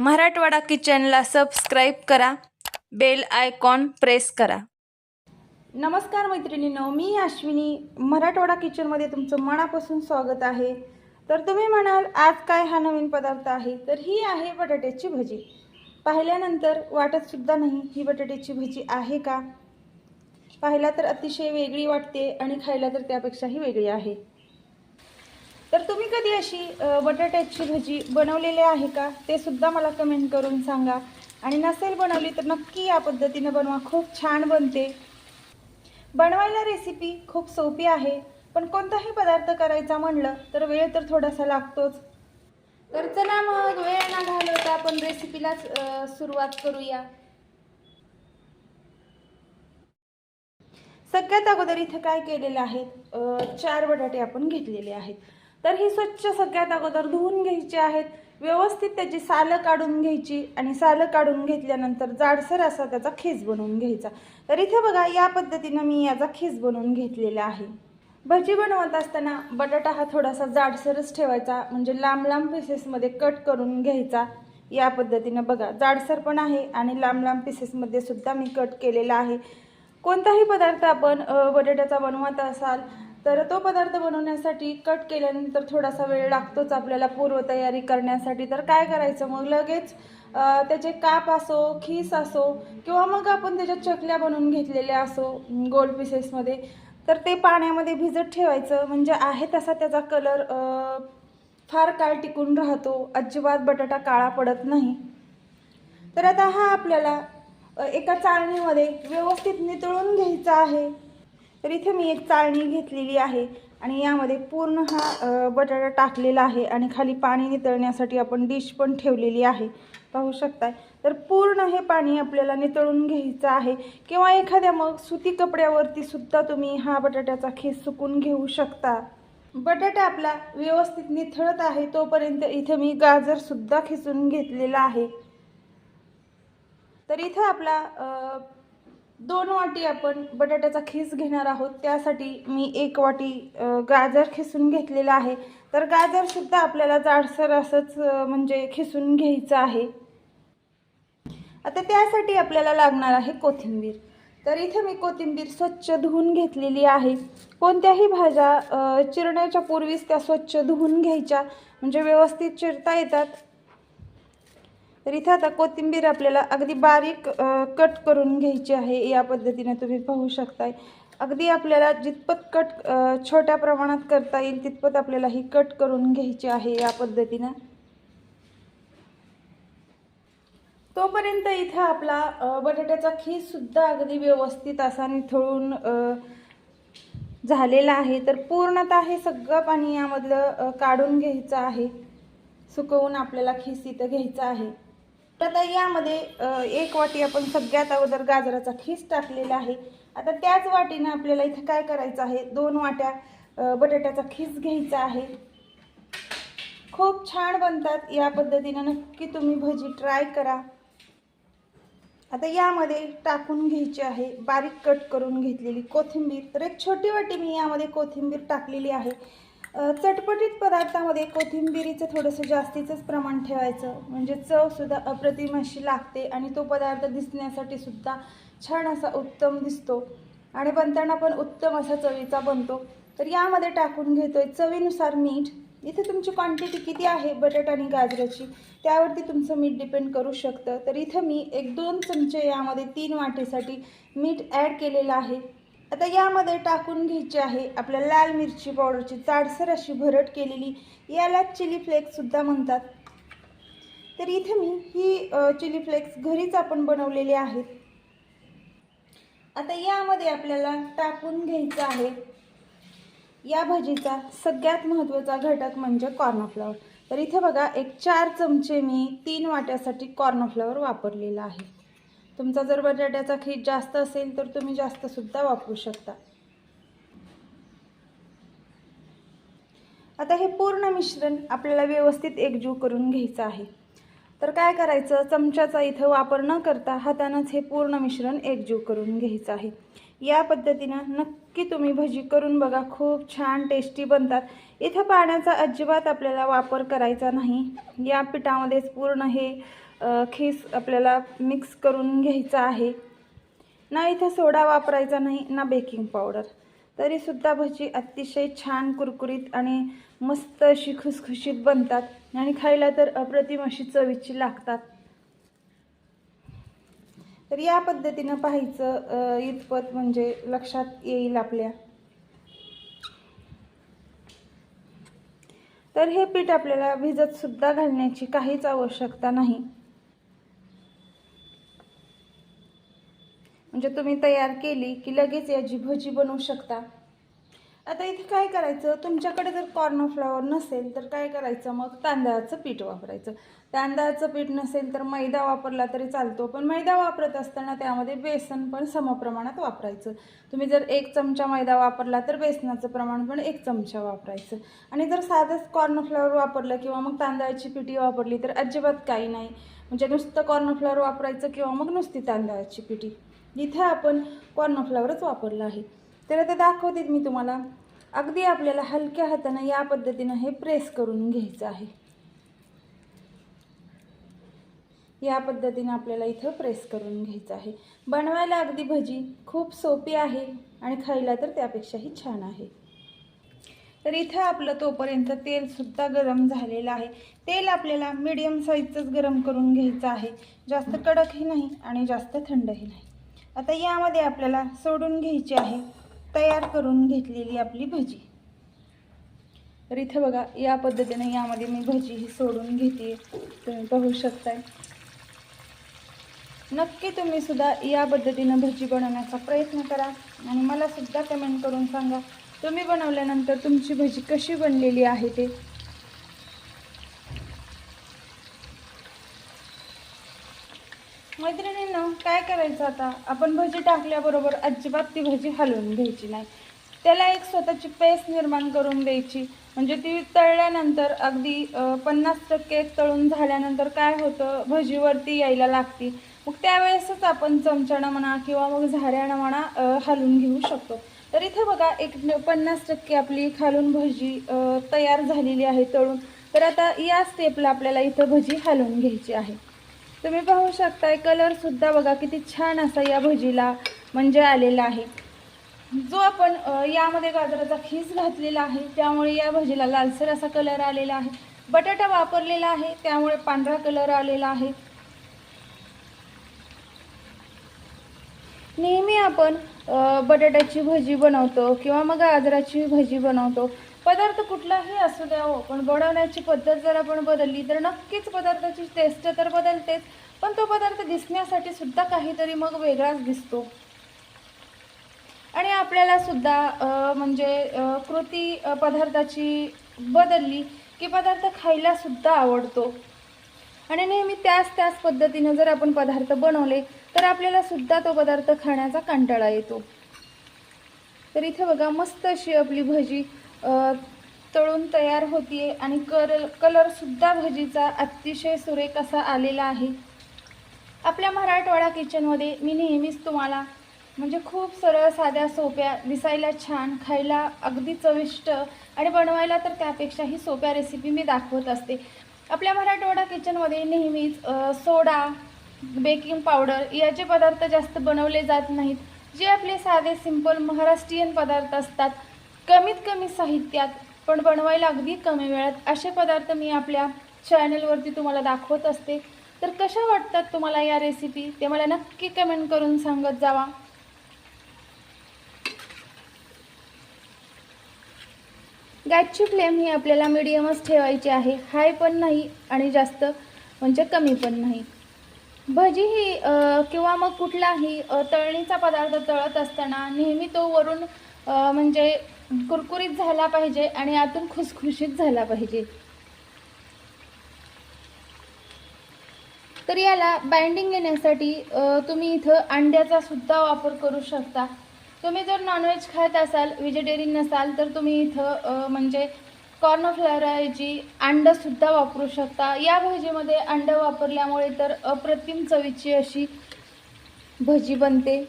मराठवाडा किचनला सबस्क्राईब करा. Bell icon press करा. नमस्कार मैत्रिणींनो मी अश्विनी. मराठवाडा किचनमध्ये तुमचं मनापासून स्वागत आहे. तर तुम्ही म्हणाल आज काय हा नवीन पदार्थ आहे? तर ही आहे बटाट्याची भजी. पाहिल्यानंतर वाटतसुद्धा नाही ही बटाट्याची भजी आहे का? पाहिला तर अतिशय वेगळी वाटते आणि खायला तर त्यापेक्षाही वेगळी आहे. तर तुम्ही कधी अशी बटाट्याची भजी बनवलेली आहे का? ते सुद्धा मला कमेंट करून सांगा. आणि नसेल बनवली तर नक्की या पद्धतीनं बनवा. खूप छान बनते. बनवायला रेसिपी खूप सोपी आहे पण कोणताही पदार्थ करायचा म्हणलं तर वेळ तर थोडासा लागतोच. तर चला मग वेळ ना घालवता आपण रेसिपीलाच सुरुवात करूया. सगळ्यात अगोदर इथं काय केलेलं आहे? चार बटाटे आपण घेतलेले आहेत. तर ही स्वच्छ सगळ्यात अगोदर धुवून घ्यायची आहेत. व्यवस्थित त्याची सालं काढून घ्यायची आणि सालं काढून घेतल्यानंतर जाडसर असा त्याचा खेस बनवून घ्यायचा. तर इथे बघा या पद्धतीनं मी याचा खेस बनवून घेतलेला आहे. भजी बनवत असताना बटाटा हा थोडासा जाडसरच ठेवायचा म्हणजे लांब लांब पीसेसमध्ये कट करून घ्यायचा. या पद्धतीनं बघा जाडसर पण आहे आणि लांब लांब पीसेसमध्ये सुद्धा मी कट केलेला आहे. कोणताही पदार्थ आपण बटाट्याचा बनवत असाल तर तो पदार्थ बनवण्यासाठी कट केल्यानंतर थोडासा वेळ लागतोच आपल्याला पूर्वतयारी करण्यासाठी. तर काय करायचं? मग लगेच त्याचे काप असो खीस असो किंवा मग आपण त्याच्या चकल्या बनवून घेतलेल्या असो गोल पीसेसमध्ये तर ते पाण्यामध्ये भिजत ठेवायचं. म्हणजे आहे तसा त्याचा कलर फार काळ टिकून राहतो. अजिबात बटाटा काळा पडत नाही. तर आता हा आपल्याला एका चाळणीमध्ये व्यवस्थित नितळून घ्यायचा आहे. तर इथे मी एक चाळणी घेतलेली आहे आणि यामध्ये पूर्ण हा बटाटा टाकलेला आहे आणि खाली पाणी नितळण्यासाठी आपण डिश पण ठेवलेली आहे. पाहू शकताय. तर पूर्ण हे पाणी आपल्याला नितळून घ्यायचं आहे किंवा एखाद्या मग सुती कपड्यावरती सुद्धा तुम्ही हा बटाट्याचा खीस सुकून घेऊ शकता. बटाटा आपला व्यवस्थित निथळत आहे तोपर्यंत इथे मी गाजरसुद्धा खिसून घेतलेला आहे. तर इथं आपला दोन वाटी आपण बटाट्याचा खीस घेणार आहोत. त्यासाठी मी एक वाटी गाजर खिसून घेतलेला आहे. तर गाजरसुद्धा आपल्याला जाडसर असंच म्हणजे खिसून घ्यायचं आहे. आता त्यासाठी आपल्याला लागणार आहे कोथिंबीर. तर इथे मी कोथिंबीर स्वच्छ धुवून घेतलेली आहे. कोणत्याही भाज्या चिरण्याच्या पूर्वीच त्या स्वच्छ धुवून घ्यायच्या. म्हणजे व्यवस्थित चिरता येतात. तर इथं आता कोथिंबीर आपल्याला अगदी बारीक कट करून घ्यायची आहे. या पद्धतीने तुम्ही पाहू शकताय. अगदी आपल्याला जितपत कट छोट्या प्रमाणात करता येईल तितपत आपल्याला ही कट करून घ्यायची आहे या पद्धतीनं. तोपर्यंत इथं आपला बटाट्याचा खीससुद्धा अगदी व्यवस्थित असा निथळून झालेला आहे. तर पूर्णतः हे सगळं पाणी यामधलं काढून घ्यायचं आहे. सुकवून आपल्याला खीस इथं घ्यायचं आहे. तर आता यामध्ये एक वाटी आपण सगळ्यात अगोदर गाजराचा खीस टाकलेला आहे. आता त्याच वाटीनं आपल्याला इथं काय करायचं आहे? दोन वाट्या बटाट्याचा खीस घ्यायचा आहे. खूप छान बनतात. या पद्धतीनं नक्की तुम्ही भजी ट्राय करा. आता यामध्ये टाकून घ्यायची आहे. बारीक कट करून घेतलेली कोथिंबीर. तर एक छोटी वाटी मी यामध्ये कोथिंबीर टाकलेली आहे. चटपटीत पदार्थामध्ये कोथिंबिरीचं थोडंसं जास्तीचंच प्रमाण ठेवायचं. म्हणजे चवसुद्धा अप्रतिम अशी लागते आणि तो पदार्थ दिसण्यासाठी सुद्धा छान असा उत्तम दिसतो. आणि बनताना पण उत्तम असा चवीचा बनतो. तर यामध्ये टाकून घेतोय चवीनुसार मीठ. इथे तुमची क्वांटिटी किती आहे बटाटा आणि गाजराची? त्यावरती तुमचं मीठ डिपेंड करू शकतं. तर इथं मी एक दोन चमचे यामध्ये तीन वाटीसाठी मीठ ॲड केलेलं आहे. आता यामध्ये टाकून घ्यायची आहे आपल्या लाल मिरची पावडरची जाडसर अशी भरट केलेली. याला चिली फ्लेक्ससुद्धा म्हणतात. तर इथे मी ही चिली फ्लेक्स घरीच आपण बनवलेली आहेत. आता यामध्ये आपल्याला टाकून घ्यायचं आहे. या भजीचा सगळ्यात महत्त्वाचा घटक म्हणजे कॉर्नफ्लॉवर तर इथे बघा एक चार चमचे मी तीन वाट्यासाठी कॉर्नफ्लॉवर वापरलेला आहे. तुमचा जर बटाट्याचा खीस जास्त असेल तर तुम्ही जास्तसुद्धा वापरू शकता. आता हे पूर्ण मिश्रण आपल्याला व्यवस्थित एकजीव करून घ्यायचं आहे. तर काय करायचं? चमच्याचा इथं वापर न करता हातानंच हे पूर्ण मिश्रण एकजीव करून घ्यायचं आहे. या पद्धतीनं नक्की तुम्ही भजी करून बघा. खूप छान टेस्टी बनतात. इथं पाण्याचा अजिबात आपल्याला वापर करायचा नाही. या पिठामध्येच पूर्ण हे खीस आपल्याला मिक्स करून घ्यायचा आहे. ना इथं सोडा वापरायचा नाही ना बेकिंग पावडर तरीसुद्धा भजी अतिशय छान कुरकुरीत आणि मस्त अशी खुसखुशीत बनतात आणि खायला तर अप्रतिम अशी चवीची लागतात. तर या पद्धतीनं पाहायचं इतपत म्हणजे लक्षात येईल आपल्या. तर हे पीठ आपल्याला भिजतसुद्धा घालण्याची काहीच आवश्यकता नाही. म्हणजे तुम्ही तयार केली की लगेच याची भजी बनवू शकता. आता इथे काय करायचं? तुमच्याकडे जर कॉर्नफ्लॉवर नसेल तर काय करायचं? मग तांदळाचं पीठ वापरायचं. तांदळाचं पीठ नसेल तर मैदा वापरला तरी चालतो. पण मैदा वापरत असताना त्यामध्ये बेसन पण समप्रमाणात वापरायचं. तुम्ही जर एक चमचा मैदा वापरला तर बेसनाचं प्रमाण पण एक चमचा वापरायचं. आणि जर साधंच कॉर्नफ्लॉवर वापरलं किंवा मग तांदळाची पिठी वापरली तर अजिबात काही नाही. म्हणजे नुसतं कॉर्नफ्लॉवर वापरायचं किंवा मग नुसती तांदळाची पिठी. जिथे आपण कॉर्नफ्लॉवरच वापरलं आहे. तर आता दाखवते मी तुम्हाला. अगदी आपल्याला हलक्या हातानं या पद्धतीनं हे प्रेस करून घ्यायचं आहे. या पद्धतीनं आपल्याला इथं प्रेस करून घ्यायचं आहे. बनवायला अगदी भजी खूप सोपी आहे आणि खायला तर त्यापेक्षाही छान आहे. तर इथं आपलं तोपर्यंत तेलसुद्धा गरम झालेलं आहे. तेल आपल्याला मीडियम साईजचंच गरम करून घ्यायचं आहे. जास्त कडकही नाही आणि जास्त थंडही नाही. आता यामध्ये आपल्याला सोडून घ्यायची आहे तयार करून घेतलेली आपली भजी. तर इथं बघा या पद्धतीने यामध्ये मी भजी ही सोडून घेते. तुम्ही पाहू शकताय. नक्की तुम्ही सुद्धा या पद्धतीनं भजी बनवण्याचा प्रयत्न करा आणि मला सुद्धा कमेंट करून सांगा तुम्ही बनवल्यानंतर तुमची भजी कशी बनलेली आहे ते. मैत्रिणींना काय करायचं आता? आपण भजी टाकल्याबरोबर अजिबात ती भजी हलवून घ्यायची नाही. त्याला एक स्वतःची पेस्ट निर्माण करून द्यायची. म्हणजे ती तळल्यानंतर अगदी पन्नास टक्के तळून झाल्यानंतर काय होतं? भजीवरती यायला लागती. मग त्यावेळेसच आपण चमच्यानं म्हणा किंवा मग झाऱ्यानं म्हणा हलवून घेऊ शकतो. तर इथे बघा एक पन्नास टक्के आपली खालून भजी तयार झालेली आहे तळून. तर आता या स्टेपला आपल्याला इथं भजी हलवून घ्यायची आहे. तुम्ही पाहू शकताय कलर सुद्धा बघा किती छान असा या भजीला म्हणजे आलेला आहे. जो आपण यामध्ये गाजराचा खीस घातलेला आहे त्यामुळे या भजीला लालसर असा कलर आलेला आहे. बटाटा वापरलेला आहे त्यामुळे पांढरा कलर आलेला आहे. नेहमी आपण बटाट्याची भजी बनवतो किंवा मग गाजराची भजी बनवतो. पदार्थ कुठलाही असू द्या हो पण बनवण्याची पद्धत जर आपण बदलली तर नक्कीच पदार्थाची टेस्ट तर बदलतेच. पण तो पदार्थ दिसण्यासाठी सुद्धा काहीतरी मग वेगळाच दिसतो. आणि आपल्याला सुद्धा म्हणजे कृती पदार्थाची बदलली की पदार्थ खायला सुद्धा आवडतो. आणि नेहमी त्याच त्याच पद्धतीनं जर आपण पदार्थ बनवले तर आपल्याला सुद्धा तो पदार्थ खाण्याचा कंटाळा येतो. तर इथे बघा मस्त अशी आपली भजी तळून तयार होतीये आणि कर कलरसुद्धा भजीचा अतिशय सुरेख असा आलेला आहे. आपल्या मराठवाडा किचनमध्ये मी नेहमीच तुम्हाला म्हणजे खूप सरळ साध्या सोप्या दिसायला छान खायला अगदी चविष्ट आणि बनवायला तर त्यापेक्षाही सोप्या रेसिपी मी दाखवत असते. आपल्या मराठवाडा किचनमध्ये नेहमीच सोडा बेकिंग पावडर याचे पदार्थ जास्त बनवले जात नाहीत. जे आपले साधे सिंपल महाराष्ट्रीयन पदार्थ असतात कमीत कमी साहित्यात पण बनवायला अगदी कमी वेळात असे पदार्थ मी आपल्या चॅनलवरती तुम्हाला दाखवत असते. तर कशा वाटतात तुम्हाला या रेसिपी ते मला नक्की कमेंट करून सांगत जावा. गॅसची फ्लेम ही आपल्याला मिडियमच ठेवायची आहे. हाय पण नाही आणि जास्त म्हणजे कमी पण नाही. भजी ही किंवा मग कुठलाही तळणीचा पदार्थ तळत असताना नेहमी तो वरून म्हणजे कुरकुरीत झाला पाहिजे आणि आतून खुसखुशीत झाला पाहिजे. तर याला बाइंडिंग येण्यासाठी तुम्ही इथं अंड्याचा सुद्धा वापर करू शकता. तुम्ही जर नॉनव्हेज खात असाल व्हेजिटेरियन नसाल तर तुम्ही इथं म्हणजे कॉर्नफ्लॉवरऐवजी अंडंसुद्धा वापरू शकता. या भजीमध्ये अंडं वापरल्यामुळे तर अप्रतिम चवीची अशी भजी बनते.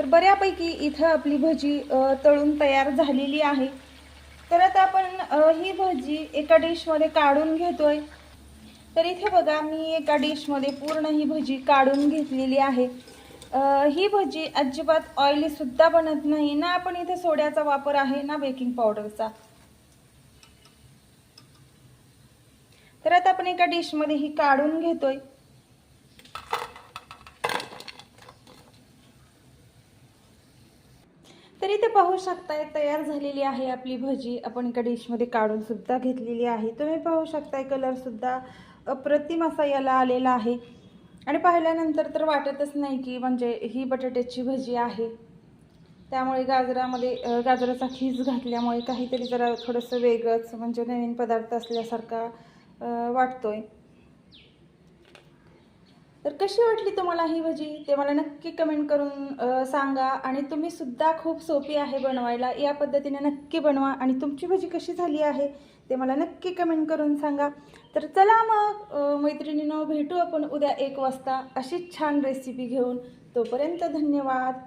तर बऱ्यापैकी इथं आपली भजी तळून तयार झालेली आहे. तर आता आपण ही भजी एका डिशमध्ये काढून घेतोय. तर इथे बघा मी एका डिशमध्ये पूर्ण ही भजी काढून घेतलेली आहे. ही भजी अजिबात ऑइलीसुद्धा बनत नाही. ना आपण इथे सोड्याचा वापर आहे ना बेकिंग पावडरचा तर आता आपण एका डिशमध्ये ही काढून घेतोय. तर इथे पाहू शकताय तयार झालेली आहे आपली भजी. आपण एका डिशमध्ये काढून सुद्धा घेतलेली आहे. तुम्ही पाहू शकताय कलरसुद्धा अप्रतिम असा याला आलेला आहे. आणि पाहिल्यानंतर तर वाटतच नाही की म्हणजे ही बटाट्याची भजी आहे. त्यामुळे गाजरामध्ये गाजराचा खीस घातल्यामुळे काहीतरी जरा थोडंसं वेगळंच म्हणजे नवीन पदार्थ असल्यासारखा वाटतोय. तर कशी वाटली तुम्हाला ही भजी? ते मला नक्की कमेंट करून सांगा. आणि तुम्ही सुद्धा खूप सोपी आहे बनवायला. या पद्धतीने नक्की बनवा. आणि तुमची भजी कशी झाली आहे ते मला नक्की कमेंट करून सांगा. तर चला मग मैत्रिणीनं भेटू आपण उद्या एक वाजता अशीच छान रेसिपी घेऊन. तोपर्यंत धन्यवाद.